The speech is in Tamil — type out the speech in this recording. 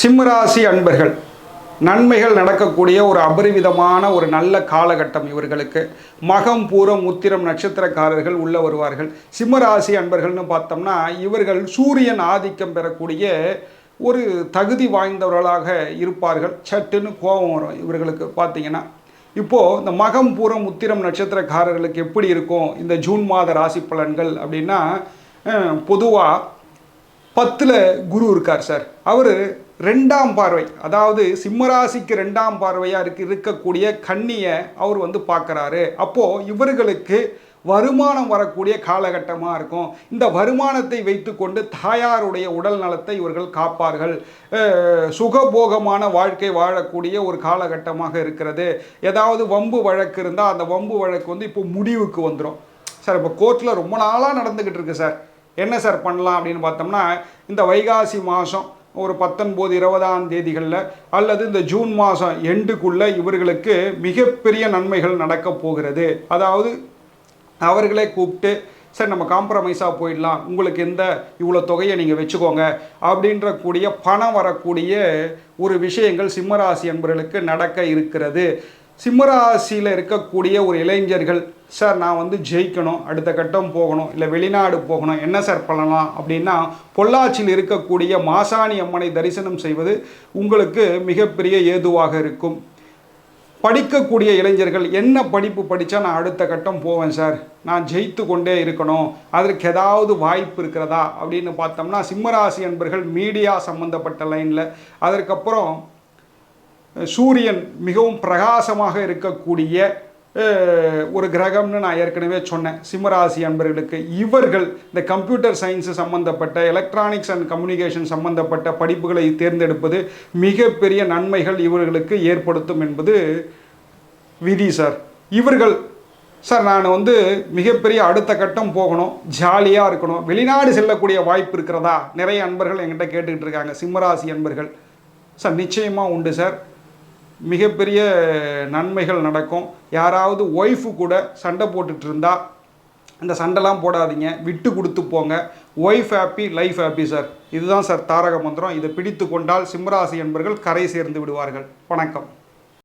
சிம்மராசி அன்பர்கள் நன்மைகள் நடக்கக்கூடிய ஒரு அபரிவிதமான ஒரு நல்ல காலகட்டம் இவர்களுக்கு. மகம் பூரம் உத்திரம் நட்சத்திரக்காரர்கள் உள்ள வருவார்கள். சிம்மராசி அன்பர்கள்னு பார்த்தோம்னா இவர்கள் சூரியன் ஆதிக்கம் பெறக்கூடிய ஒரு தகுதி வாய்ந்தவர்களாக இருப்பார்கள். சட்டுன்னு கோபம் வரும் இவர்களுக்கு பார்த்தீங்கன்னா. இப்போது இந்த மகம் பூரம் உத்திரம் நட்சத்திரக்காரர்களுக்கு எப்படி இருக்கும்? இந்த ஜூன் மாத ராசி பலன்கள் அப்படின்னா பொதுவாக பத்தில் குரு இருக்கார் சார். அவர் ரெண்டாம் பார்வை அதாவது சிம்மராசிக்கு ரெண்டாம் பார்வையாக இருக்கு இருக்கக்கூடிய கன்னியை அவர் வந்து பார்க்குறாரு. அப்போது இவர்களுக்கு வருமானம் வரக்கூடிய காலகட்டமாக இருக்கும். இந்த வருமானத்தை வைத்துக்கொண்டு தாயாருடைய உடல் நலத்தை இவர்கள் காப்பார்கள். சுகபோகமான வாழ்க்கை வாழக்கூடிய ஒரு காலகட்டமாக இருக்கிறது. ஏதாவது வம்பு வழக்கு இருந்தால் அந்த வம்பு வழக்கு வந்து இப்போ முடிவுக்கு வந்துடும் சார் இப்போ கோர்ட்டில் ரொம்ப நாளாக நடந்துக்கிட்டு இருக்கு சார். என்ன சார் பண்ணலாம் அப்படின்னு பார்த்தோம்னா இந்த வைகாசி மாதம் ஒரு பத்தொன்பது இருபதாம் தேதிகளில் அல்லது இந்த ஜூன் மாதம் எண்டுக்குள்ளே இவர்களுக்கு மிகப்பெரிய நன்மைகள் நடக்கப் போகிறது. அதாவது அவர்களே கூப்பிட்டு சரி நம்ம காம்ப்ரமைஸாக போயிடலாம். உங்களுக்கு எந்த இவ்வளோ தொகையை நீங்கள் வச்சுக்கோங்க. அப்படின்ற கூடிய பணம் வரக்கூடிய ஒரு விஷயங்கள் சிம்மராசி என்பவர்களுக்கு நடக்க இருக்கிறது. சிம்மராசியில் இருக்கக்கூடிய ஒரு இளைஞர்கள் சார் நான் வந்து ஜெயிக்கணும் அடுத்த கட்டம் போகணும் இல்லை வெளிநாடு போகணும் என்ன சார் பண்ணலாம்? அப்படின்னா பொள்ளாச்சியில் இருக்கக்கூடிய மாசாணி அம்மனை தரிசனம் செய்வது உங்களுக்கு மிகப்பெரிய ஏதுவாக இருக்கும். படிக்கக்கூடிய இளைஞர்கள் என்ன படிப்பு படித்தா நான் அடுத்த கட்டம் போவேன் சார்? நான் ஜெயித்து கொண்டே இருக்கணும் அதற்கு ஏதாவது வாய்ப்பு இருக்கிறதா? அப்படின்னு பார்த்தோம்னா சிம்மராசி என்பர்கள் மீடியா சம்மந்தப்பட்ட லைனில் அதற்கப்புறம் சூரியன் மிகவும் பிரகாசமாக இருக்கக்கூடிய ஒரு கிரகம்னு நான் ஏற்கனவே சொன்னேன். சிம்மராசி அன்பர்களுக்கு இவர்கள் இந்த கம்ப்யூட்டர் சயின்ஸு சம்பந்தப்பட்ட எலக்ட்ரானிக்ஸ் அண்ட் கம்யூனிகேஷன் சம்பந்தப்பட்ட படிப்புகளை தேர்ந்தெடுப்பது மிகப்பெரிய நன்மைகள் இவர்களுக்கு ஏற்படுத்தும் என்பது விதி சார் இவர்கள் சார் நான் வந்து மிகப்பெரிய அடுத்த கட்டம் போகணும் ஜாலியாக இருக்கணும். வெளிநாடு செல்லக்கூடிய வாய்ப்பு இருக்கிறதா? நிறைய அன்பர்கள் என்கிட்ட கேட்டுக்கிட்டு இருக்காங்க சிம்மராசி அன்பர்கள். சார் நிச்சயமாக உண்டு சார் மிகப்பெரிய நன்மைகள் நடக்கும். யாராவது ஒய்ஃபு கூட சண்டை போட்டுட்டு இருந்தா அந்த சண்டைலாம் போடாதீங்க. விட்டு கொடுத்து போங்க. Wife happy life happy sir இதுதான் சார் தாரக மந்திரம். இதை பிடித்து கொண்டால் சிம்மராசி என்பர்கள் கரை சேர்ந்து விடுவார்கள். வணக்கம்.